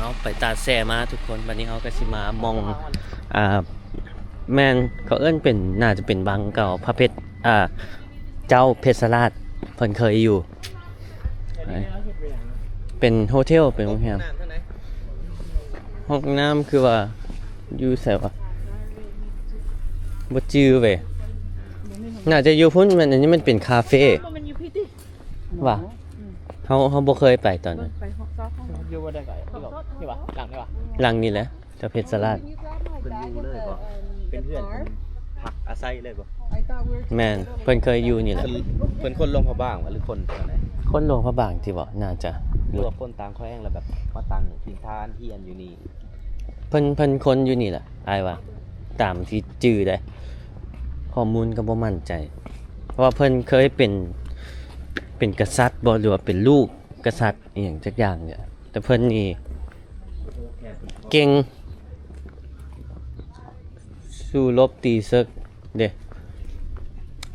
เอาไปตาดแซ่มาทุกคนวันนี้เขาก็สิมามองอ่าแมนเขาเอิ้นเป็นน่าจะเป็นบังเก่าพระเพชรอ่าเจ้าเพชรราชเพิ่นเคยอยู่ เป็นโฮเทลเป็นโรงแรมห้องน้ำคือว่าอยู่ไสวะบ่จื้อเว้ยน่าจะอยู่พุ่นมันอันนี้มันเป็นคาเฟ่มันอยู่พี่ติว่ะเฮาเฮาบ่เคยไปตอนนั้นไปฮอกซอฟห้อง อยู่บนได้ไงนี่บอกนี่วะหลังนี่วะหลังนี่แหละเจ้าเพชรราชเป็นอยู่เลยบ่เป็นเพื่อนเป็นผักอาศัยเลยบ่แม่นเพิ่นเคยอยู่นี่แหละเพิ่นคนลงพระบ้างวะหรือคนเท่าไหนคนหลวงพระบางที่บ่น่าจะหรือว่าคนต่างแขวงแล้วแบบมาตั้งถิ่นฐานเฮียนอยู่นี่เพิ่นเพิ่นคนอยู่นี่แหละอายว่าตามที่จื้อได้ข้อมูลก็บ่มั่นใจ เพราะว่าเพิ่นเคยเป็นเป็นกษัตริย์บ่หรือว่าเป็นลูกกษัตริย์อหย่างจักอย่างเนี่ย แต่เพิ่นนี่เก่ง สู้รบตีศึกเด้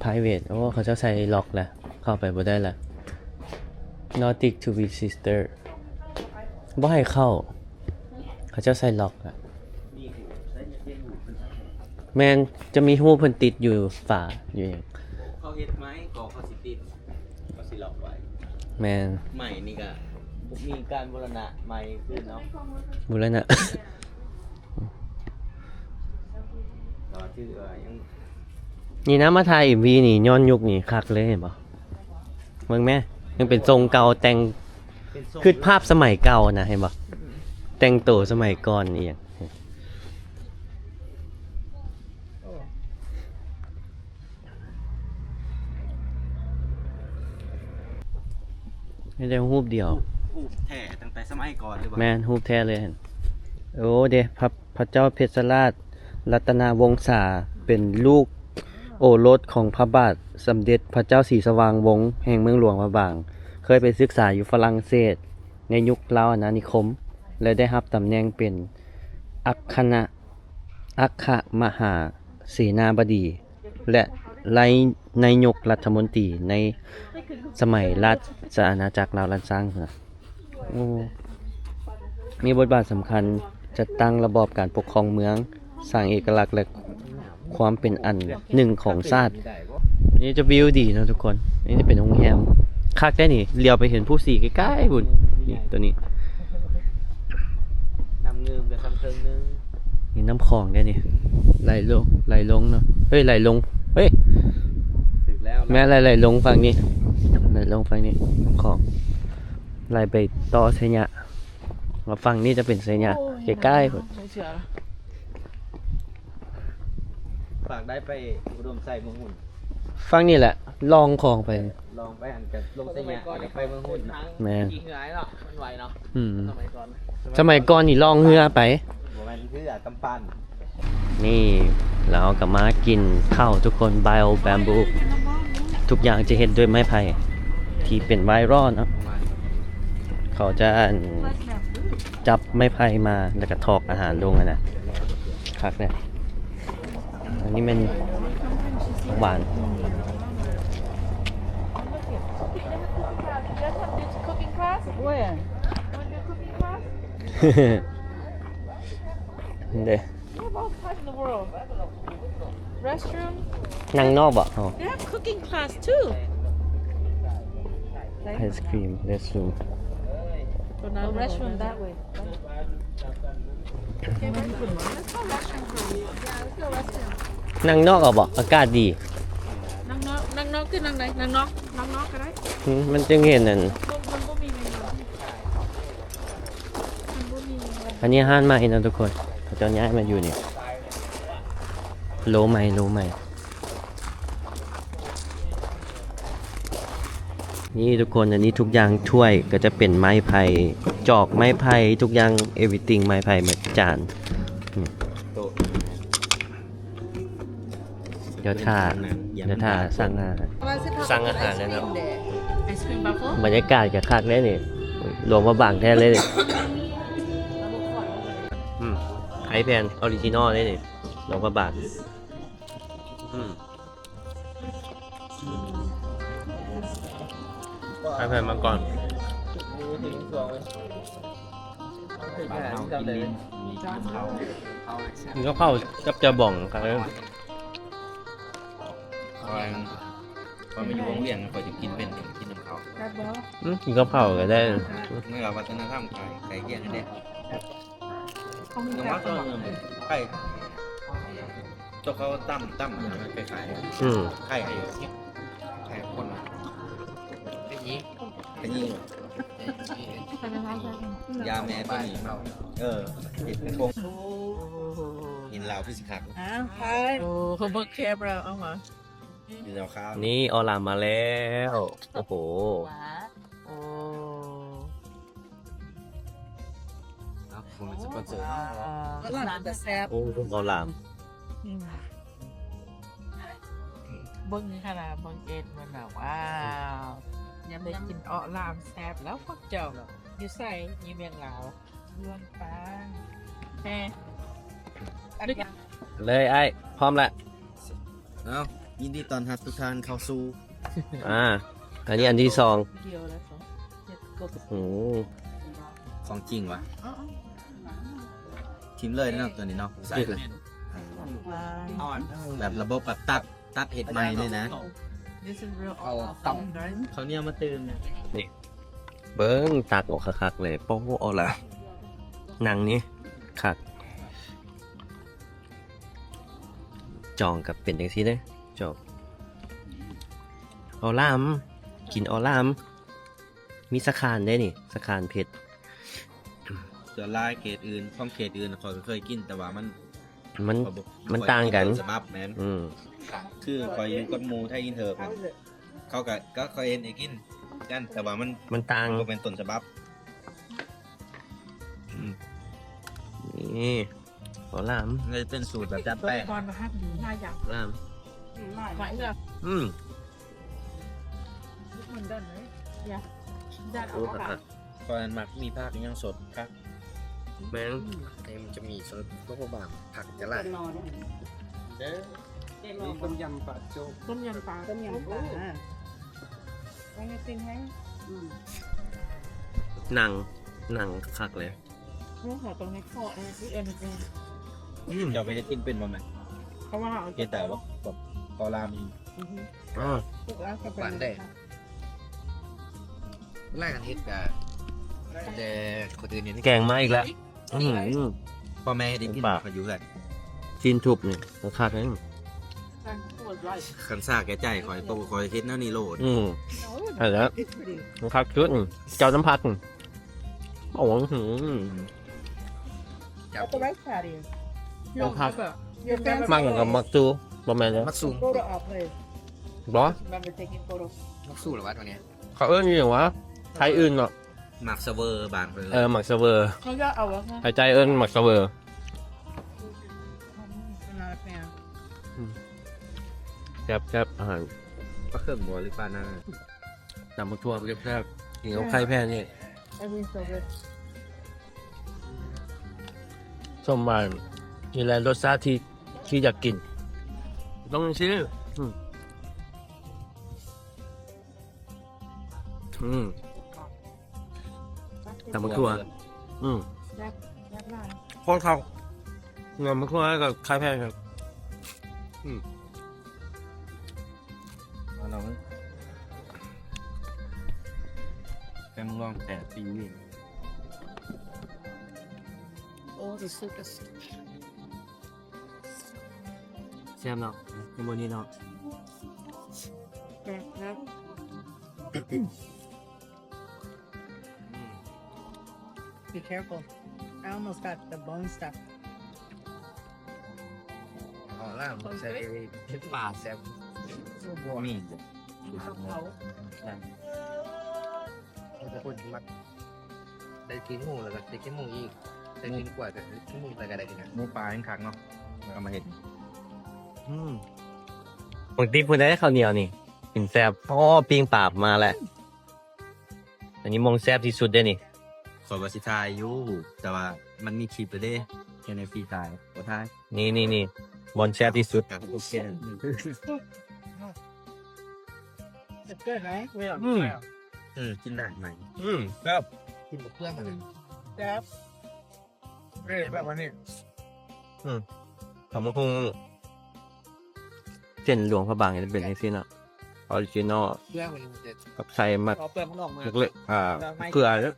private โอ้เขาเจ้าใส่ล็อกแล้วเข้าไปบ่ได้ละ Nordic to be sister บ่ให้เข้า เขาเจ้าใส่ล็อกอะแมนจะมีหูเพิ่นติดอยู่ฝาอยู่อย่างเขาเฮ็ดไหมก่อเขาสิติดเขาสิล็อกไว้ แมนใหม่นี่ก็ มีการบูรณะใหม่ขึ้นเนาะบุรณะแต่ว่าชื่อว่ายังนี่นะมาถ่าย MV นี่ย้อนยุคนี่คักเลยเห็นบ่เบิ่งแม่ยังเป็นทรงเก่าแต่งเป็นทรงคือภาพสมัยเก่านะเห็นบ่แต่งตัวสมัยก่อนอีหยังไม่ได้รูปเดียว รูปแท้ตั้งแต่สมัยก่อนหรือว่าแมนรูปแท้เลยเห็นโอ้เดพระพระเจ้าเพชรราช รัตนาวงศาเป็นลูกโอรสของพระบาทสมเด็จพระเจ้าศรีสว่างวงศ์แห่งเมืองหลวงพระบาง เคยไปศึกษาอยู่ฝรั่งเศส ในยุคลาวอาณานิคม และได้รับตำแหน่งเป็นอัคณะอัคคมหาเสนาบดี และไลนายกรัฐมนตรีในสมัยราชอาณาจักรลาวลันซังนะ มีบทบาทสำคัญจัดตั้งระบอบการปกครองเมือง สร้างเอกลักษณ์และความเป็นอันหนึ่งของชาติได้บ่อันนี้จะวิวดีนะทุกคนอันนี้จะเป็นโรงแรมคักได้นี่เลี้ยวไปเห็นผู้สีใกล้ๆบุญนี่ตัวนี้น้ำเงิมกับซ้ำเทิงนึงนี่น้ำคลองได้นี่ไหลลงไหลลงเนาะเฮ้ยไหลลงเฮ้ยถึงแล้วแม่ไหลไหลลงฝั่งนี้ไหลลงฝั่งนี้น้ำคลอง ไหลไปต่อไซยะมาฝั่งนี้จะเป็นไซยะใกล้ๆพุ่นไม่เชื่อฝากได้ไปอุดมใส่เมืองหุ่นฝั่งนี้แหละ ลองคลองไป ลองไปอันกับลงเสียแล้วก็ไปเมืองหุ่นนะแม่นกี่เหงายเนาะมันไหวเนาะอืมสมัยก่อนสมัยก่อนนี่ล่องเรือไป บ่แม่นคือกำปั้นนี่เรากลับมากินข้าวทุกคนไบโอแบมบูทุกอย่างจะเห็นด้วยไม้ไผ่ที่เป็นไวรัลเนาะ เขาจะอั่นจับไม้ไผ่มาแล้วก็ทอกอาหารลงอะนะคักเนี่ยอันนี้มันหวาน cooking class where cooking class เด้ what about class in the world restroom นั่งนอกบ่อ๋อ they have cooking class too ไอศครีมเรสรูม so now restroom that way Okay, very good. Let's go restroom first. Yeah, let's go restroom. นั่งนอกเอาบ่อากาศดีนั่งนอกนั่งนอกคือนั่งไหนนั่งนอกนั่งนอกก็ได้หืมมันจึงเห็นนั่นมันมันก็มีเมนูมันก็มีอะไรอันนี้ห้านใหม่นะทุกคนเขาจะย้ายมาอยู่นี่โลใหม่โลใหม่ นี่ทุกคนอันนี้ทุกอย่างถ้วยก็จะเป็นไม้ไผ่จอกไม้ไผ่ทุกอย่าง everything ไม้ไผ่หมดจานอืมโต๊ะเดี๋ยวถ้าเดี๋ยวถ้าสั่งอาหารสั่งอาหารแล้วเนาะบรรยากาศกับคักได้นี่หลวงพระบางแท้เลยนี่ไอแพนออริจินอลเลยนี่หลวงพระบางอืม ไอแพนมาก่อนมือถึงสวงเลยบ้านเรากินลิ้นมีกินเขามันก็เข้ากับจะบ่องครับคอยคอยมาอยู่โรงเรียนคอยจะกินเป็นกินน้ำเขา That ball. อืมกินกับข้าวก็ได้เมื่อวัฒนธรรมไก่ไก่เกี้ยงกันเด้ Không ยัง that ว่าก็ ball. ไก่เจ้าเขาตั้มตั้มอย่างนั้นไปขายอืมไข่ไข่ไข่คน ละอย่างนี้ไข่ยี่ Phải là hai gia ยาแม่ตัวนี้เออเห็ดเป็นพงหินลาวพิสิคักโอ้เขาเบิกแคบเราเอามาหินลาวข้าวนี่ออลามมาแล้ว โอ้โหโอ้ผมเป็นสปอนเซอร์ก็หลานแต่แซ่บโอ้ออลามเบิ้งขนาดเบิ้งเอ็ดมันแบบว้าว ยังได้กินอ้อลามแซ่บแล้วพวกเจ้าอยู่ใส่ยี่เมียงลาวย้วนปางแม่อันนี้เลยไอ้พร้อมละเอ้ายินดีต้อนรับทุกท่านเข้าสู่อ่า อันนี้อันที่สองเดียวแล้วสองเจ็ดกบโอ้ของจริงวะอ๋อทีมเลยนะตัวนี้เนาะใส่เลยอ่อนแบบระบบแบบตัดตัดเห็ดใหม่เลยนะ This is real เอา awesome ต่ right? เขาเนี่ยมาเติมเนี่ยเบิ้งตักออกคักๆเลยโป้ออลาหนังนี้คักจองกับเป็นอย่างที่เด้จบออลามกินออลามมีสะคานได้นี่สะคานเผ็ดส่วนลายเขตอื่นของเขตอื่นคอยก็เคยกินแต่ว่ามันมันระบบมันต่างกันสมับแมน อืม คือคอยอยู่กับหมูไทยอินเทอร์กันเขาก็ก็คอยเอ็นเอกินกันแต่ว่ามันมันต่างมันเป็นต้นฉบับนี่ออลามเลยเป็นสูตรแบบจัดตัวแป้งก่อนมาฮักดีน่าอยากออลามไหวเหรออืมมันได้ไหม That โอ้ all. คักตอนนั้นมักมีภาคยังสดครับๆแม่งมันจะมีส่วนพวกบางผักจะไหล ต้มยำปลาต้มยำปลาต้มยำปลา Anything hey? หนังหนังคักเลยเมื่อขอตรงนี้ขอเอ็นเอ็นเอ็นเดี๋ยวไปจะกินเป็นบ่แม่เพราะว่าเราเกแต่ว่าแบบกอรามอีอ๋อพวกเราก็เป็นหวานแดงแรกกันเฮ็ดกับแต่คนอื่นเนี่ยแกงมาอีกแล้วอื้อหือพ่อแม่ให้ได้กินปากเขาอยู่กันจีนทุบนี่คักๆเลย คันซ่าแก่ใจคอยตัวคอยคิดแนวนี้โลดอืมเอะไรแล้วคักชุดเจ้าน้ำพัดโอ้โหหืมจับตัวไรขาดีต้องพักเยอะแยะมากอย่างกับมักจูประมาณนี้มักซูมโตออกเลยบอสมันเป็น taking photo มักซูหรือวะตัวเนี้ยเขาเอิ้นอย่างวะไทยอื่นเนาะหมักเซเวอร์บางเลยเออหมักเซเวอร์เขาจะเอาวะไทยใจเอิ้นหมักเซเวอร์ แซ่บแซ่บอาหารก็เครื่องบัวหรือปลานาน้ำมันทั่วแซ่บแซ่บกินกับไข่แพ้นี่ไอ้วินโซเวอร์ส้มหวานนี่แหละรสชาติที่ที่อยากกิน ต้องซื้ออืมอืมน้ำมันทั่วอืมยัดลายโคตรเข้าเงินมันทั่วกับไข่แพ้ครับเอา กมึงลองแต่ปีนี่โอ้สุดสุดแซ่บเนาะในมือนี้เนาะแซ่บครับ Be careful I almost got the bone stuck อ๋อล่างใส่เฮ็ดปลาแซ่บมี คนมักได้กินหมูแล้วก็ได้กินหมูอีกได้กินกว่าก็กินหมูแต่ก็ได้กินนะหมูปลาแห้งคักเนาะเอามาเห็ดอืมปกติพูดได้ข้าวเหนียวนี่กินแซ่บอ๋อปิ้งปราบมาแหละ อันนี้มองแซ่บที่สุดเด้นี่ขอวาสิทายอยู่แต่ว่ามันมีคลิปไปเด้แค่ในฟรีทายบ่ทายนี่นี่นี่บอลแซ่บที่สุดกับโอเคจะเกิดไหมไม่หรอก อืมเออกินได้ไหมอืมครับกินกับเพื่อนมันแซ่บเอ้ยแบบวันนี้ทำมาพุงเส้นหลวงพระบางจะเป็นไอซี่เนาะออริจินอลเพื่อนวันนี้มันจะกับใส่มักเอาเปลือกมันออกมาเล็กๆอ่าเกลือแล้ว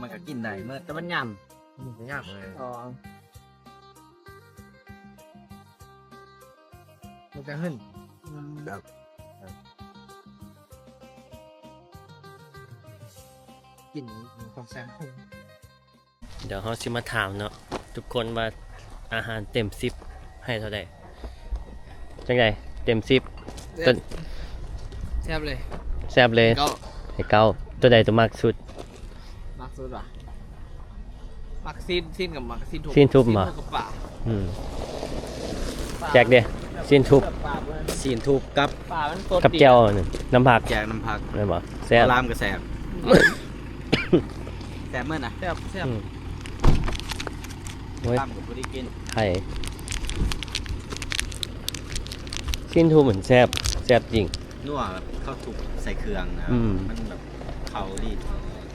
มันก็กินได้เมื่อแต่มันยมันยากเลยอ๋อมันจะขึ้นแบบ กินความแซ่บเดี๋ยวเขาสิมาถามเนาะทุกคนว่าอาหารเต็มสิบให้เท่าไหร่จังไงเต็มสิบต้นแซ่บเลยแซ่บเลยก็ให้เก้าตัวใดตัวมากสุดมักสุดว่ะมักซีนซีนกับมักซีนทุบซีนทุบมาซีกับป่าอืมแจกเด้สิ้นทุบำซีนทุบกับป่ามันสดกับดีแก้วนี่น้ำผักแจกน้ำผักได้บ่แซ่บลามกับแสบ แสบเมื่อนะแซ่บแซ่บอืมโอ้ยลามกับผู้ที่กินไข่สิ้นทุบเหมือนแซ่บแซ่บจริง นัวแบบข้าวทุบใส่เครื่องนะอืม มันแบบเขาดี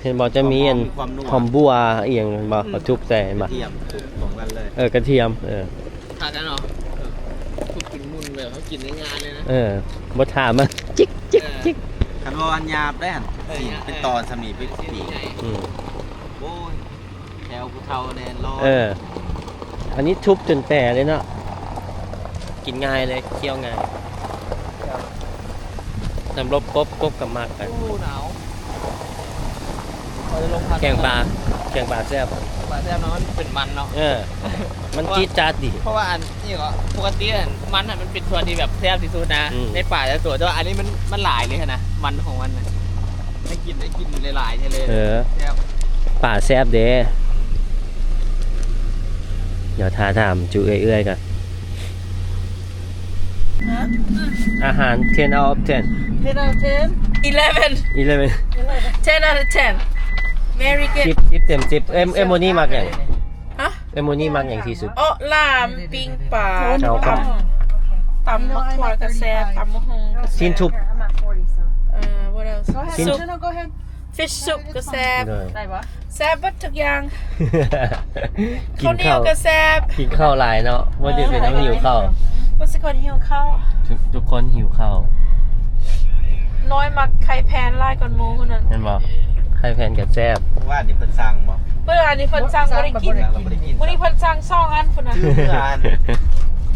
เห็นบอกจะมีอันความนัวหอมบัวเอียงบ่เขาทุบใส่กมาระเทียมทุบตรงกันเลยเออกระเทียม เออ ทานกันเหรอเออทุบกินมุนเลยเขากินในงานเลยนะ เออบ่ถามมาจิกจิกจิกคันว่าอันยาบได้หันเออสีเป็นตอนสมีเป็นที่ปีใหญ่อืมโอ้ยแถ วภูเทาแนนรอเออ อันนี้ทุบจนแต่เลยเนาะกินง่ายเลยเคี้ยวง่ายน้ำรบกบกบกับมากกันโอ้หนาวพอจะลงพัดแกงปลาแกงปลาแซ่บปลาแซ่บเนาะมันเป็นมันเนาะเออ มันจี๊ดจ๊าดดิ เพราะว่าอันนี่ก็ปกติอันมันอะมันเป็นส่วนที่แบบแซ่บที่สุดนะอืม ในป่าจะตัวแต่ว่าอันนี้มันมันหลายเลยนะมันของมันนะได้กินได้กินหลายๆใช่เลยเออ แซ่บป่าแซ่บเด้ เดี๋ยวทาถามจูเอื้อยๆกันอาหาร 10 out of 10 10 out of 10 11 11 10 out of 10 very สิ good บสิบเต็มสิบเอ็มเอ็มโมนี่มักอย่างฮะเอ็มโมนี่มักอย่างที่สุดโอ้ลามปิ้งปลาเอาครับตำมะขวดกระแซบตำมะฮงกระแซบสิ้นทุบเอ่อ what else สิ้น soup fish soup กระแซบเลย แซบเบัดทุกอย่างกิข้าวนเหนียข้าววกระแซบกินข้าวหลายเนาะว่าจะเป็นต้องหิวข้าวว่าสกคนหิวข้าวทุกทุกคนหิวข้าวน้อยมักไข่แพนไล่ก่อนหมูคนนั้นเห็นบอกไข่แผ่นกับแซ่บว่านี่เพิ่นสั่งบ่เมื่ออันนี้เพิ่นสั่งบ่ได้กินเราไม่ได้กินวันนี้เพิ่นสั่งซองอันพุ่นน่ะ ถือเมื่ออัน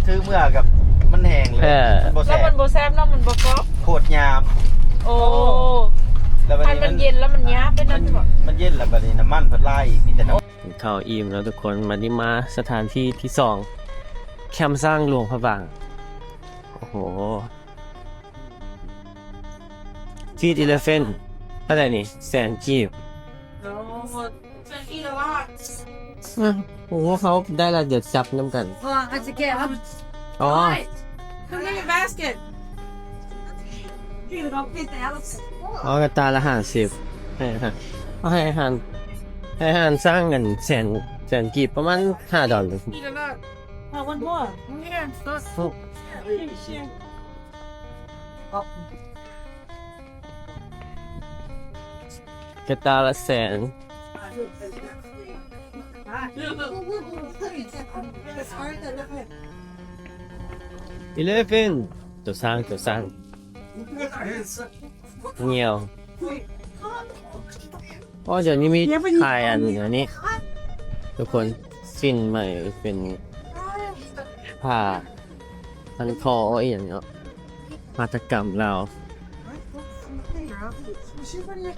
ถือเมื่อกับมันแห้งเลยเออ มันบ่แล้แซ่วมันบบ่แซ่บเนาะมันบ่กรอบโคตรยาม โอ้ แล้วบัดมันนี้มันเย็นแล้วมันยาบไปนั่นบ่มันเย็นแล้วบัดนี้น้ำมันเพิ่นไล่มีแต่น้ำกินข้าวอิ่มแล้วทุกคนมานี่มาสถานที่ที่สองแคมป์สร้างหลวงพระบางโอ้โหฟีดอีเลฟเฟนเท่าไหร่นี่แสนกีบโอ้เป็นอีละลาดอะโอ้โหเขาได้ละเดี๋ยวจับน้ำกัน Well, I to get up. อ๋อ Come get your basket You don't fit the elephant. อ๋อกระตาละห้าสิบให้อาหารเอาให้อาหารให้อาหารสร้างกันแสนแสนกีบประมาณห้าดอลลาร์อีละลาด Oh, one more. Yeah, so กระตาละแสนอีเลฟเฟนตัวสร้างตัวสร้าง เงียวเพราะเดี๋ยวนี้มีขายอันอันนี้ ทุกคนสิ้นใหม่เป็นผ้าพันคออย่างเนาะมาตกรรมเราอนนั้น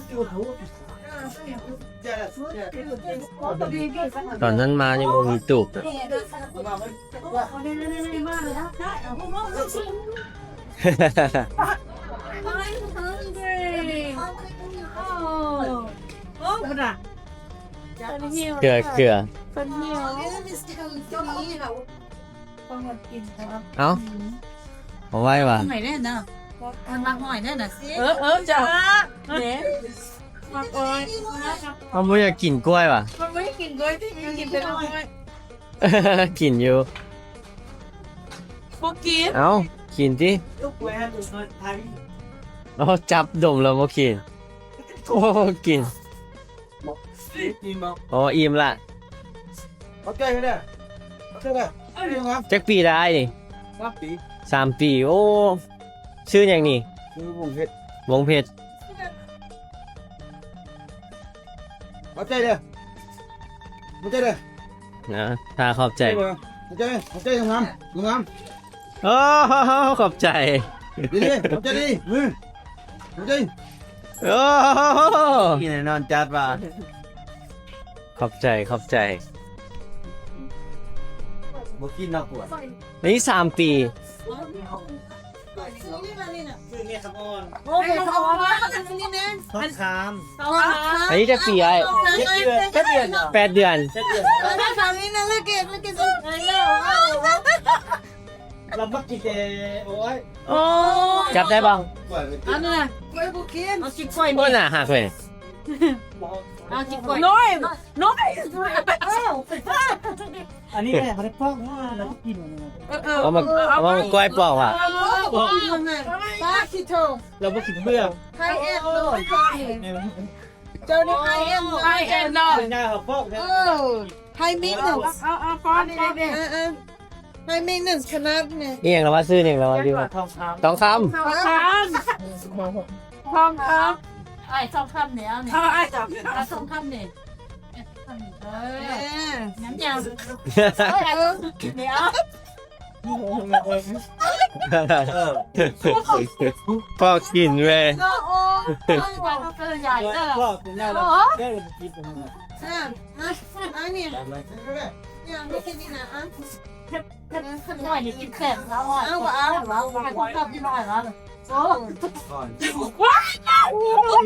มายังบ่มี ตูบอะ I'm hungry. Oh. Oh, what a เพิ่นหิวเกลือเกลือเพิ่นหิว con một kìm thôi. เอ้าเอาไว้ว่ะ Mày đây nè. Con mang hỏi đây nè. เออเออจ้ะเด้ มักอ้อยเอาไม่อยากกินกล้วยว่ะ มันไม่ได้กินด้วยที่มันกินแต่น้อยกินอยู่ บ่กินเอ้ากิกินที่ลูกไว้ให้ดูเงินไทยอ๋อจับดมแล้วบ่กิน โอ้กินกินบอกอ๋ออิ่มละเขาใจกันเนี่ยเขาใจกันเอ้ยยังไงจักปีได้นี่ครับปีสามปี โอ้ ชื่ออย่างนี้คือผมเห็ดวงเพชร เขาใจเลยเขาใจเลยนะถ้าขอบใจเขาใจเขาใจงามงามโอ้ขอบใจดีดีเขาใจดีมือเขาใจโอ้กินนอนจัดว่าขอบใจขอบใจบ่กินนักปวดนี่สามปี โอ้โหเขาว่าอันนี้เนี่ยพักคามอันนี้จะปีไอ้เจ็ดเดือนเจ็ดเดือนเหรอแปดเดือน เจ็ดเดือนทำนี่นะลูกเกดลูกเกดไอ้เนี่ยเรามักกินแต่โอ้ยโอ้จับได้บ้างปวดอันนั้นกล้วยบุกินเอาจิกกล้วยโอ้น่ะหักเลย เอาจิกกล้วยน้อยน้อยอันนี้เนี่ยเขาได้ป้องว่าเรากินเอามาเอามากล้วยปอกอะป้าคิดโทเราไม่กินเบื่อไฮเอ็นเลยเจ้านี่ไฮเอ็นไฮเอ็นเนาะเป็นไงเขาป้องเออไฮมินเนสเอาเอาฟ้อนเด็กเออเออไฮมินเนสขนาดเนี่ยนี่อย่างเราว่าซื้อนี่อย่างเราว่าดีกว่าทองคำสองคทองคำทองคำ ไอ้สองคำเนี่ยเอาเนี่ยเอาไอ้จับเอาสองคำเนี่ยเอเอออน้ำยาำเดี๋ยวพอกินเว้ยโอ้โอ้ว่าเกลือใหญ่เด้อพ่อคุณแม่เราได้กินตรงนั้นอะอันนี้เนี่ยไม่แค่นี้นะอะขึ้นหน่อยนี่กินแซ่บแล้วอะเอาเอาเอาเอาชอบที่น้อยแล้วโอ้ก่ อน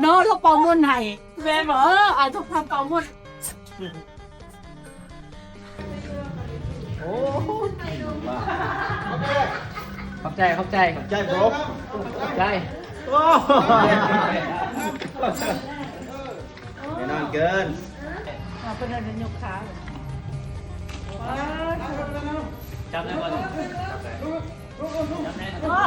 โน้ทุกปอมุ่นให้แม่บอกเออไอ้ทุกทำปอมุ่นขอบใจขอบใจขอบใจครบใจโอ้ไม่นอนเกินเอาเป็นอะไรยกขา จับได้ป่ะ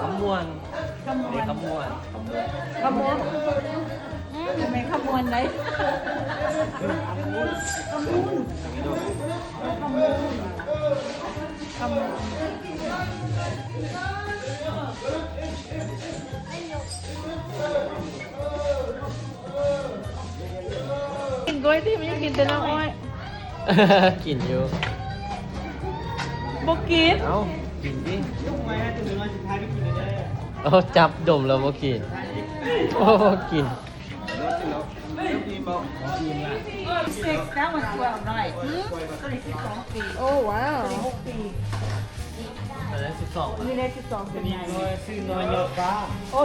ขมวนขมวนขมวนขมวนทำไมขมวนได้ กินกล้วยที่มันยังกินแต่น้ำอ้อยกินอยู่บกินเอ้ากินดิลูกไม้จะมีวันสุดท้ายไม่กินเลยโอ้จับดมแล้วบ่กินโอ้กิน เซ็กแล้วมันตัวหน่อยโอ้ว้าวอันนั้นสิบสองมีได้สิบสองเป็นไงซื้อน้อยยอดฟ้าโอ้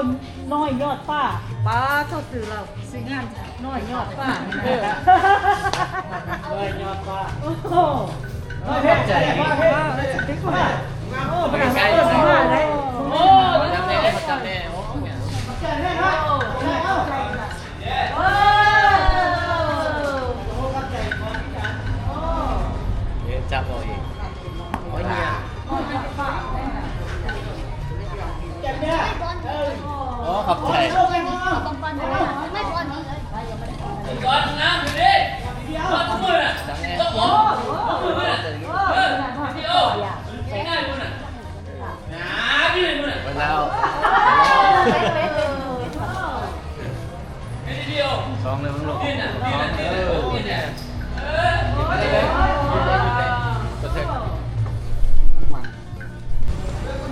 น้อยยอดป้าป้าเขาซื้อเราซื้องานน้อยยอดป้าเออน้อยยอดฟ้าโอ้โหขอบใจโอ้ประกาศเปิดมาเลยโอ้จำแน่จำแน่ โอ้ขอบใจต้องปั้นไม่ไม่ปั้นนี้เลยจำแน่วันแล้วสองเลยมึงลูก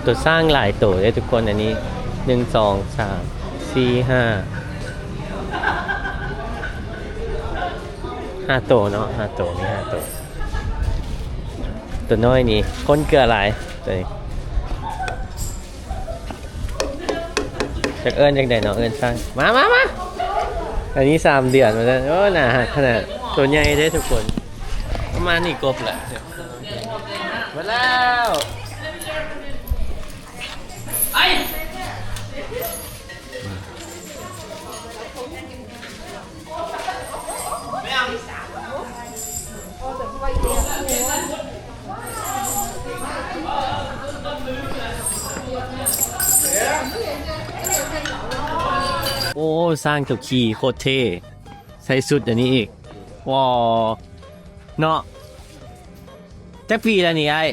ตัวสร้างหลายตัวเลยทุกคนอันนี้ หนึ่งสองสามสี่ห้าห้าตัวเนาะห้าตัวนี่ห้าตัวตัวน้อยนี่ก้นเกลือหลายตัวนี้จากเอิญจากไหนเนาะเอิญสร้างมามามาอันนี้สามเดือนมาแล้วโอ้หนาหักขนาดตัวใหญ่ได้ทุกคน ประมาณนี้กบแหละมาแล้ว สร้างเจ้าขี่โคตรเท่ใส่สุดอันนี้อีกว้าวเนาะจักปีแล้วนี่ไอ้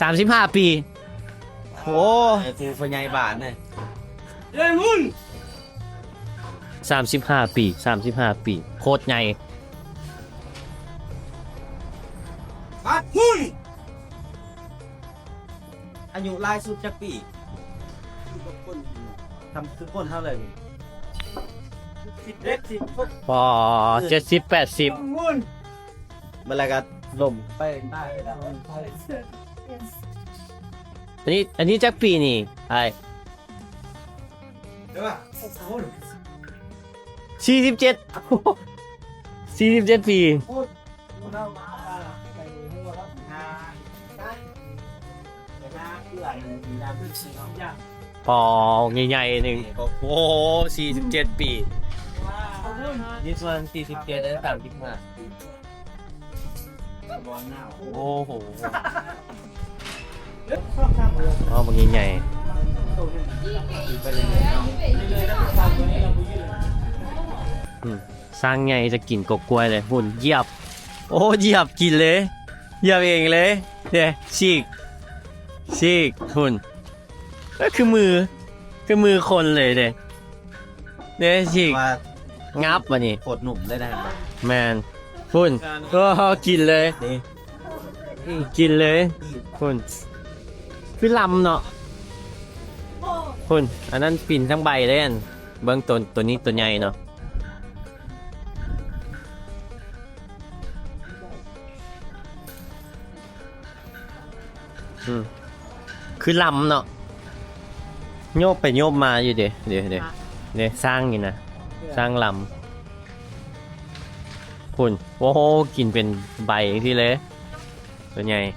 สามสิบห้าปี โอ้ไอ้ครูพญายบาทเนี่ยสามสิบห้าปีสามสิบห้าปี โคตรใหญ่ปัดหุ้ยอายุล่ายสุดจักปีทำคือคนเท่าไหร่ สิบเอ็ดสิบหกพอเจ็ดสิบแปดสิบมุ่นเมื่อไรก็ลมไปได้ได้ได้อันนี้อันนี้จักปีนี่ไอ้เดี๋ยวว่าโอ้ยสี่สิบเจ็ดสี่สิบเจ็ดปีเรามาไปหัวรับงานได้แต่งานเพื่อนมีงานเพื่อนสี่น้องยากพอใหญ่ๆหนึ่งโอ้สี่สิบเจ็ดปี นี่ส่วนสี่สิบเจ็ดและสามสิบห้าบอลหน้าโอ้โหอ๋อบางใหญ่อืมสร้างไงจะกินกบกล้วยเลยหุ่นเหยียบ โอ้เหยียบกินเลยเหยียบเองเลยเดี๋ยวฉีกฉีกหุ่นก็คือมือคือมือคนเลยเดี๋ยวเดี๋ยวฉีกว่า งับวะนี่โคตรหนุ่มเลยนะแมนฝุ่นก็กินเลยนี่กินเลยฝุ่นคือลำเนาะฝุ่นอันนั้นปิ่นทั้งใบเลยอันเบื้องต้นตัวนี้ตัวใหญ่เนาะอืมคือลำเนาะโยบไปโยบมาอยู่เดี๋ยวเดี๋ยวเดี๋ยวเดี๋ยวสร้างอยู่นะ สร้างลำคุณโอ้โหกินเป็นใบที่เลย ตัวใหญ่ไง